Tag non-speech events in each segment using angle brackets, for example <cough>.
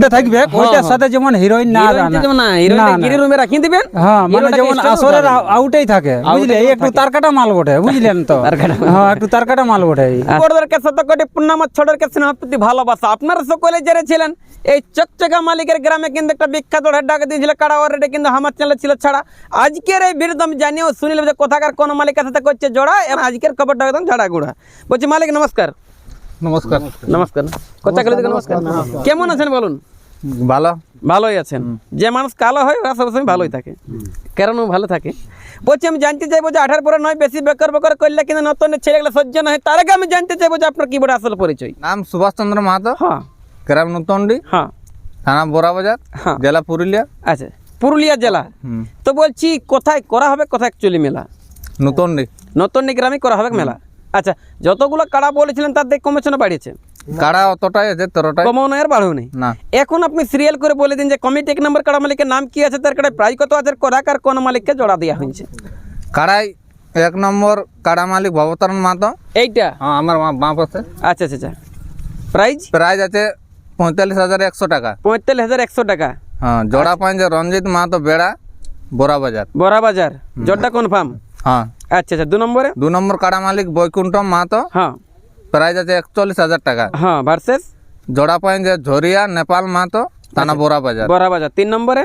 গোল্ডে থাকবে ওইটার সাথে যেমন হিরোইন না না, যেমন না না, গিরি রুমে রাখিয়ে দিবেন হ্যাঁ মানে যেমন আসরের আউটেই থাকে বুঝলে? এই একটু তারকাটা মাল বটে বুঝলেন তো? <laughs> হ্যাঁ একটু তারকাটা মাল বটে। বড়দেরকে ছোটদেরকে স্নেহপ্রীতি ভালোবাসা। আপনারা সকলে জেনে ছিলেন এই চকচকা মালিকের গ্রামে কিন্তু একটা বিখ্যাত ডাকে দিয়েছিল কাড়া অলরেডি কিন্তু আমার চ্যানেল ছিল ছাড়া। আজকের এই ভিডিও আমি জানিও শুনিলাম যে কোথাকার কোন মালিকের সাথে করছে জোড়া এবং আজকের খবরটা একদম ঝাড়া গুড়া। বলছি মালিক নমস্কার। নমস্কার। নমস্কার। কথা কলে নমস্কার। কেমন আছেন বলুন? ভালো? ভালোই আছেন। যে মানুষ কালো হয় ওরা সবসময় ভালোই থাকে। কারণ ও ভালো থাকে। বলছি আমি জানতে চাইব যে আঠার পরে নয় বেশি বেকার বেকার করলে কিন্তু নতুন ছেলেগুলো সহ্য না হয়? তার আগে আমি জানতে চাইব যে আপনার কি বড় আসল পরিচয়? নাম সুভাষ চন্দ্র মাহাতো। হ্যাঁ। গ্রাম নতুনডি। হ্যাঁ। থানা বোরাবাজার হ্যাঁ। জেলা পুরুলিয়া। আচ্ছা পুরুলিয়া জেলা। তো বলছি কোথায় করা হবে কোথায় অ্যাকচুয়ালি মেলা? নতুনডি। নতুন গ্রামে করা হবে মেলা। আচ্ছা যতগুলো কাড়া বলেছিলেন তার দেখে কমেছে না বাড়িয়েছে? কাড়া অতটাই আছে তেরোটাই? কমানো আর বাড়াও নেই না। এখন আপনি সিরিয়াল করে বলে দিন যে কমিটি এক নম্বর কাড়া মালিকের নাম কি আছে? তার কাড়ায় প্রায় কত আছে? করাকার কোন মালিককে জোড়া দেওয়া হয়েছে? কাড়াই এক নম্বর কাড়া মালিক ভবতারণ মাহাতো। এইটা? হ্যাঁ আমার মা- বাঁ পাশে আচ্ছা আচ্ছা আচ্ছা। প্রাইজ প্রাইজ আছে পঁয়তাল্লিশ হাজার একশো টাকা। পঁয়তাল্লিশ হাজার একশো টাকা। হ্যাঁ জোড়া পাঁচ রঞ্জিত মাহাতো বেড়া বোরাবাজার বড়া বাজার। জোরটা কনফার্ম হ্যাঁ। আচ্ছা আচ্ছা দু নম্বরে? দু নম্বর কাড়া মালিক বৈকুণ্ঠম মাহাতো। হ্যাঁ। প্রাইজ আছে একচল্লিশ হাজার টাকা। হ্যাঁ ভার্সেস জোড়া পাঁচ ঝরিয়া নেপাল মাহাতো থানা বোরাবাজার বড়া বাজার। তিন নম্বরে?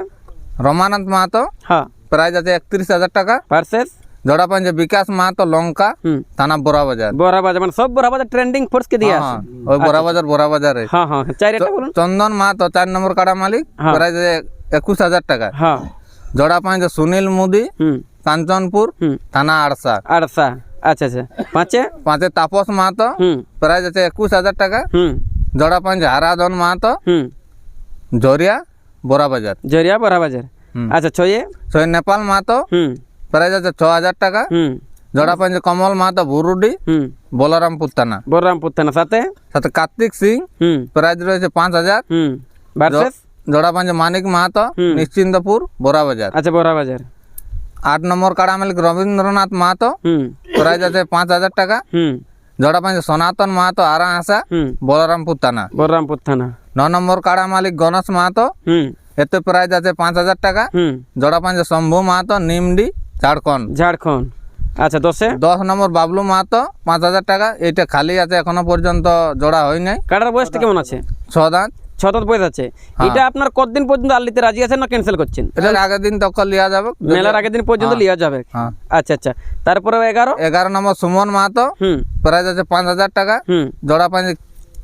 রমানন্দ মাহাতো হ্যাঁ। প্রাইজ আছে একত্রিশ হাজার টাকা। ভার্সেস জোড়া পাঁচ বিকাশ মাহাতো লঙ্কা থানা বোরাবাজার বড়া বাজার মানে সব বড়া বাজার ট্রেন্ডিং ফোর্সকে দিয়ে আছে হ্যাঁ, ওই বোরাবাজার বোরাবাজারে হ্যাঁ হ্যাঁ চার বলুন। চন্দন মাহাতো চার নম্বর কাড়া মালিক হ্যাঁ। প্রাইজ একুশ হাজার টাকা। হ্যাঁ। জোড়া পাঁচ সুনীল মুদি কাঞ্চনপুর থানা আড়সা। আড়সা। আচ্ছা আচ্ছা। পাঁচে? পাঁচে তাপস মাহাতো হুম। প্রাইজ আছে একুশ হাজার টাকা। জোড়া পাঁচ হারাধন মাহাতো জরিয়া বোরাবাজার জরিয়া বড়া বাজার। হুম। আচ্ছা ছয়ে? ছয় নেপাল মাহাতো হুম। প্রাইজ আছে ছ হাজার টাকা জোড়া পাঁচ কমল মাহাতো বুরুডি হুম। বলরামপুর থানা। বলরামপুর থানা। সাথে? সাথে কার্তিক সিং হুম। প্রাইজ রয়েছে পাঁচ হাজার। জোড়া পাঁচ মানিক মাহাতো। নিশ্চিন্তপুর বোরাবাজার আচ্ছা বড়া বাজার। আট নম্বর কাড়া মালিক রবীন্দ্রনাথ মাহাতো। প্রাইজ আছে পাঁচ হাজার টাকা। জোড়া পাঁচ সনাতন মাহাতো আরা হুম। বলরামপুর থানা। বলরামপুর থানা। ন নম্বর কাড়া মালিক গণেশ মাহাতো। এতে প্রাইজ আছে পাঁচ হাজার টাকা। জোড়া পাঁচ শম্ভু মাহাতো নিমডি ঝাড়খণ্ড। ঝাড়খণ্ড। আচ্ছা দশে? দশ নম্বর বাবলু মাহাতো পাঁচ হাজার টাকা। এটা খালি আছে এখনও পর্যন্ত জোড়া হয় নাই কাটার বয়সটা কেমন আছে? ছ দাঁত ছ দাঁত বয়স আছে এটা আপনার কতদিন পর্যন্ত আলিতে রাজি আছেন না ক্যান্সেল করছেন? এটার আগের দিন তখন লিয়া যাবে। মেলার আগের দিন পর্যন্ত লিয়া যাবে। হ্যাঁ। আচ্ছা আচ্ছা। তারপরে এগারো? এগারো নম্বর সুমন মাহাতো। হুম। প্রাইজ আছে পাঁচ হাজার টাকা। জোড়া পাঁচ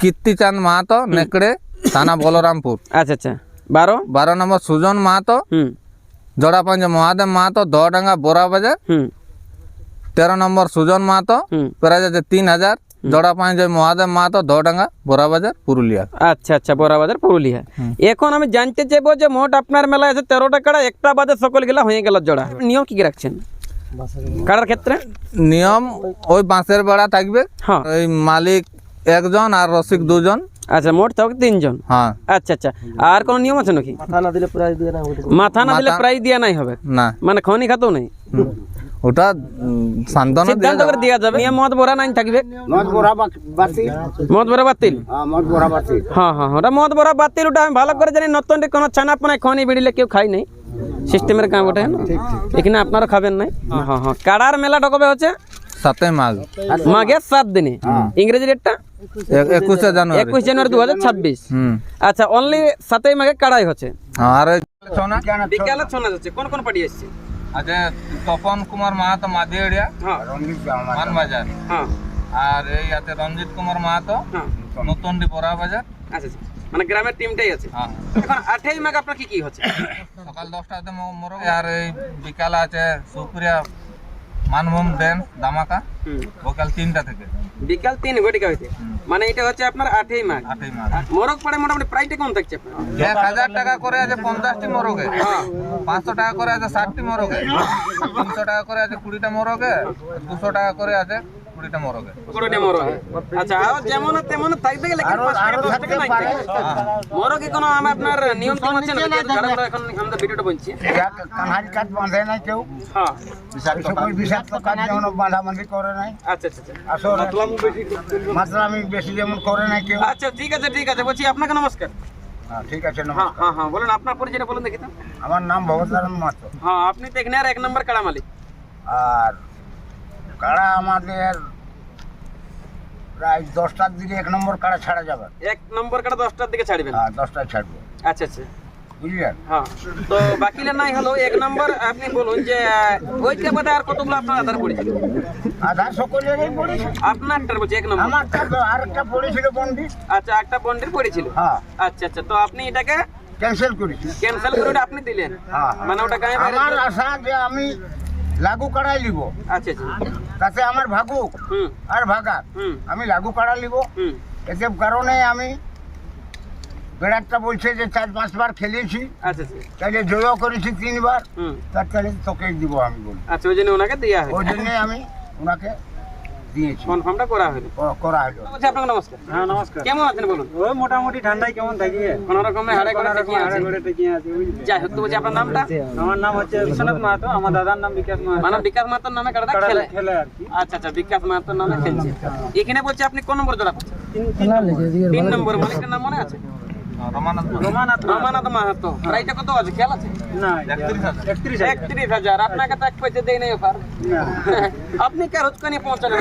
কীর্তিচাঁদ মাহাতো নেকড়ে থানা বলরামপুর। আচ্ছা আচ্ছা। বারো? বারো নম্বর সুজন মাহাতো। জোড়া পাঁচ মহাদেব মাহাতো দহডাঙ্গা বোরাবাজার। হুম। তেরো নম্বর সুজন মাহাতো। প্রাইজ আছে তিন হাজার। জোড়া পাঁচ মহাদেব মাহাতো দহডাঙ্গা বোরাবাজার পুরুলিয়া আচ্ছা আচ্ছা বড়াবাজার পুরুলিয়া এখন আমি জানতে চাইব যে মোট আপনার মেলায় আছে তেরোটা কাড়া একটা বাদে সকল গেলা হয়ে গেল জোড়া নিয়ম কি কি রাখছেন কাড়ার ক্ষেত্রে নিয়ম ওই বাঁশের বেড়া থাকবে হ্যাঁ ওই মালিক একজন আর রসিক দুজন আচ্ছা মোট থাকুক তিনজন হ্যাঁ আচ্ছা আচ্ছা আর কোনো নিয়ম আছে নাকি মাথা না দিলে প্রাইজ দিয়া নাই হবে না মানে খনি খাতেও নেই হুম। ওটা সান্ত্বনা সিদ্ধান্ত করে দেওয়া যাবে। নিয়ম মত ভরা নাই থাকবে। মদ বড়া বাতি মত ভরা বাতিল? মদ বড়া বাতি হ্যাঁ হ্যাঁ ওটা মদ ভরা বাতিল ওটা আমি ভালো করে জানি। নতুন কোনো ছানা পানায় খনি বিড়িলে কেউ খাই নাই। সিস্টেমের কাম ওটা না এখানে আপনারা খাবেন নাই। হ্যাঁ হ্যাঁ কাড়ার মেলাটা কবে হচ্ছে? সাথে মাঘ। মাঘে সাত দিনে। ইংরেজি ডেটটা? একুশে জানুয়ারি। একুশ জানুয়ারি দু হাজার ছাব্বিশ। হুম। আচ্ছা অনলি সাতই মাঘে কাড়াই হচ্ছে। হ্যাঁ, আর বিকালে ছনা যাচ্ছে। কোন কোন পার্টি এসছে? আছে তপন কুমার মাহাতো মাদিয়েড়িয়া হ্যাঁ। মানবাজার। হ্যাঁ। আর এই আছে রঞ্জিত কুমার মাহাতো নতুন নতুনডি বড়া বাজার আচ্ছা আচ্ছা। মানে গ্রামের টিমটাই আছে। হ্যাঁ। এখন আঠাই মাঘ আপনার কি কি হচ্ছে? সকাল দশটাতে মোর আর এই বিকালে আছে সুপ্রিয়া মানভূম ড্যান্স হুম। বিকাল তিনটা থেকে। বিকাল তিন ঘটিকা হইতে মানে এটা হচ্ছে আপনার আটই মাঘ আটই মাঘ মোরগ পড়ে মোটামুটি প্রাইসটা কম থাকছে আপনার? এক হাজার টাকা করে আছে পঞ্চাশটি মোরগে। পাঁচশো টাকা করে আছে ষাটটি মোরগে। তিনশো টাকা করে আছে কুড়িটা মোরগে। দুশো টাকা করে আছে কুড়িটা মোরগে পুরোটা মোরগ আচ্ছা আর যেমন তেমন থাকবে থাকবে। মোরগে কোনো আমার আপনার নিয়ম টিম আছে না? আমরা এখন আমরা ভিডিওটা বলছি কানহারি কাজ বাঁধে নাই কেউ। হ্যাঁ। সকল বিষাক্ত কাজ যেমন বাঁধাবাঁধি করে নাই। আচ্ছা আচ্ছা আচ্ছা। আসলে মাত্রামি বেশি যেমন করে নাই কেউ। আচ্ছা ঠিক আছে ঠিক আছে। বলছি আপনাকে নমস্কার। হ্যাঁ ঠিক আছে হ্যাঁ নমস্কার। হ্যাঁ হ্যাঁ বলেন আপনার পরিচয়টা বলুন দেখি তো। আমার নাম মাতো হ্যাঁ আপনি তো এখানে আর এক নম্বর কাড়া মালিক আর কাড়া আমাদের প্রায় দশটার দিকে এক নম্বর কাড়া ছাড়া যাবে। এক নম্বর কাড়া দশটার দিকে ছাড়বেন? হ্যাঁ দশটায় ছাড়বো। আচ্ছা আচ্ছা। বুঝলেন? হ্যাঁ তো বাকিলে নাই হলো এক নম্বর আপনি বলুন যে আহ, ওইটা আর কতগুলো আপনার আধার পড়েছিল আধার সকলেরই পড়েছে আপনারটার বলছি এক নম্বর। আমারটা তো আরেকটা পড়েছিল পণ্ডিত আচ্ছা একটা বন্ডের পড়েছিল হ্যাঁ। আচ্ছা আচ্ছা তো আপনি এটাকে ক্যান্সেল করেছি। ক্যান্সেল করে আপনি দিলেন? হ্যাঁ। মানে ওটা গায়ে আমার আশা যে আমি লাগু কাড়াই নিব আচ্ছা আচ্ছা। তাতে আমার ভাগুক আর ভাগা। আমি লাগু কাড়া লিব। এসব কারণে আমি বেড়ারটা বলছে যে চার পাঁচবার খেলেছি আচ্ছা আচ্ছা। তাহলে জয়ও করেছি তিনবার। তার তাহলে তোকে দিব আমি বলি। আচ্ছা ওই জন্য ওনাকে দেওয়া হয় ওই জন্যে আমি ওনাকে দিয়েছি। কনফার্মটা করা হলো করা হলো। বলছি আপনাকে নমস্কার। হ্যাঁ নমস্কার। কেমন আছেন বলুন? ওই মোটামুটি ঠান্ডায় কেমন থাকি? কোন রকমের হাড়ে করে ঠিকই আছে। টেকে আছে যাই হোক তো বলছি আপনার নামটা? আমার নাম হচ্ছে বিশ্বনাথ মাহাতো আমার দাদার নাম বিকাশ মাহাতো। মানে বিকাশ নামে কাটাটা খেলে? খেলে আচ্ছা আচ্ছা বিকাশ মাতার নামে খেলছে। এখানে বলছি আপনি কোন নম্বর জোড়া তিন নম্বর। তিন নম্বর মালিকের নাম মনে আছে? রমানাথ রমানাথ মাহাতো। রমানাথ মাহাতো। কত আছে? খেয়াল আছে? একত্রিশ হাজার। আপনাকে তো এক পয়সা দেয় নাই অফার। <laughs> আপনি কার পৌঁছালেন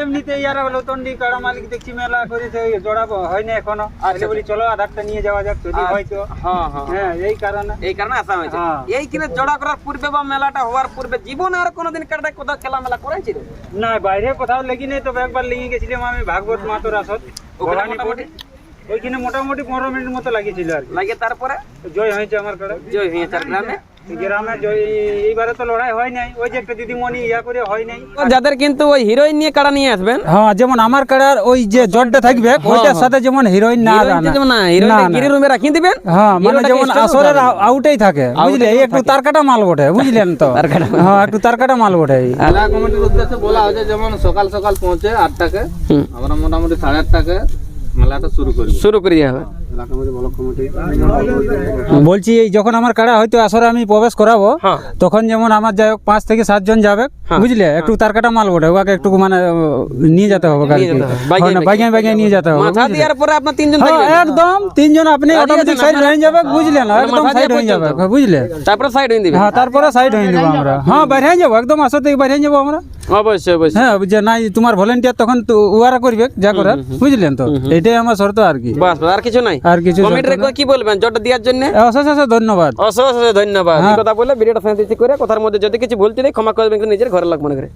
এমনিতে ইয়ার লতন্ডি কাড়া মালিক দেখছি মেলা করেছে ওই জোড়াবো। হয়নি এখনও। আচ্ছা বলি চলো আধারটা নিয়ে যাওয়া যাক যদি হয়তো হ্যাঁ হ্যাঁ। হ্যাঁ এই কারণে। এই কারণে আসা হয়েছে। হ্যাঁ। এই কিনে জোড়া করার পূর্বে বা মেলাটা হওয়ার পূর্বে জীবনে আর কোনোদিন কাটা কোথাও খেলা মেলা করেছিল না বাইরে কোথাও লেগে নেই তবে একবার লেগে গেছিলাম আমি ভাগবত মাতোর আসত? ওইখানে মোটামুটি পনেরো মিনিট মতো লাগিয়েছিল আর লাগে তারপরে? জয় হয়েছে আমার কাড়া জয় হয়েছে আর গ্রামে? গ্রামে জয় এইবারে তো লড়াই হয় নাই। ওই যে একটা দিদিমণি ইয়া করে হয় নাই। যাদের কিন্তু ওই হিরোইন নিয়ে কাড়া নিয়ে আসবেন? হ্যাঁ যেমন আমার কাড়ার ওই যে জটটা থাকবে ওইটার সাথে যেমন হিরোইন না হিরোইন যেমন না হিরোইন গিরি রুমে রাখিয়ে দিবেন হ্যাঁ মানে যেমন আসরের আউটেই থাকে বুঝলে? এই একটু তারকাটা মাল বটে বুঝলেন তো? হ্যাঁ একটু তারকাটা মাল বটে এই। কমিটির উদ্দেশ্যে বলা হয়েছে যেমন সকাল সকাল পৌঁছে আটটাকে আমরা মোটামুটি সাড়ে আটটাকে মেলাটা শুরু করি শুরু করে দেওয়া হবে বলছি এই যখন আমার কাড়া হয়তো আসরে আমি প্রবেশ করাবো হ্যাঁ। তখন যেমন আমার যাই হোক পাঁচ থেকে সাতজন যাবে বুঝলে? একটু তারকাটা মাল বটে ওকে একটু মানে নিয়ে যেতে হবে হবে। বাইকে বাইকে। নিয়ে যেতে হবে মাথা দেওয়ার পরে আপনার তিনজন হ্যাঁ, একদম তিনজন আপনি অটোমেটিক না, সাইড হয়ে যাবে বুঝলেন? মানে একদম সাইড হয়ে যাবে বুঝলে? তারপরে সাইড হয়ে দিবেন হ্যাঁ তারপরে সাইড হয়ে যাব আমরা। হ্যাঁ বাইরে হয়ে যাব একদম আসর থেকে বাইরে যাব আমরা। অবশ্যই অবশ্যই। হ্যাঁ যে নাই তোমার ভলেন্টিয়ার তখন ওরা করবে যা করার বুঝলেন তো? এটাই আমার শর্ত আর কি। বাস, আর কিছু নাই? আর কিছু কি বলবেন? জটটা দেওয়ার জন্য? অশেষ অশেষ ধন্যবাদ। অশেষ অশেষ ধন্যবাদ। এই কথা বলে ভিডিওটা শান্তি করে কথার মধ্যে যদি কিছু ভুল ত্রুটি ক্ষমা করবেন নিজের ঘরের লোক মনে করে।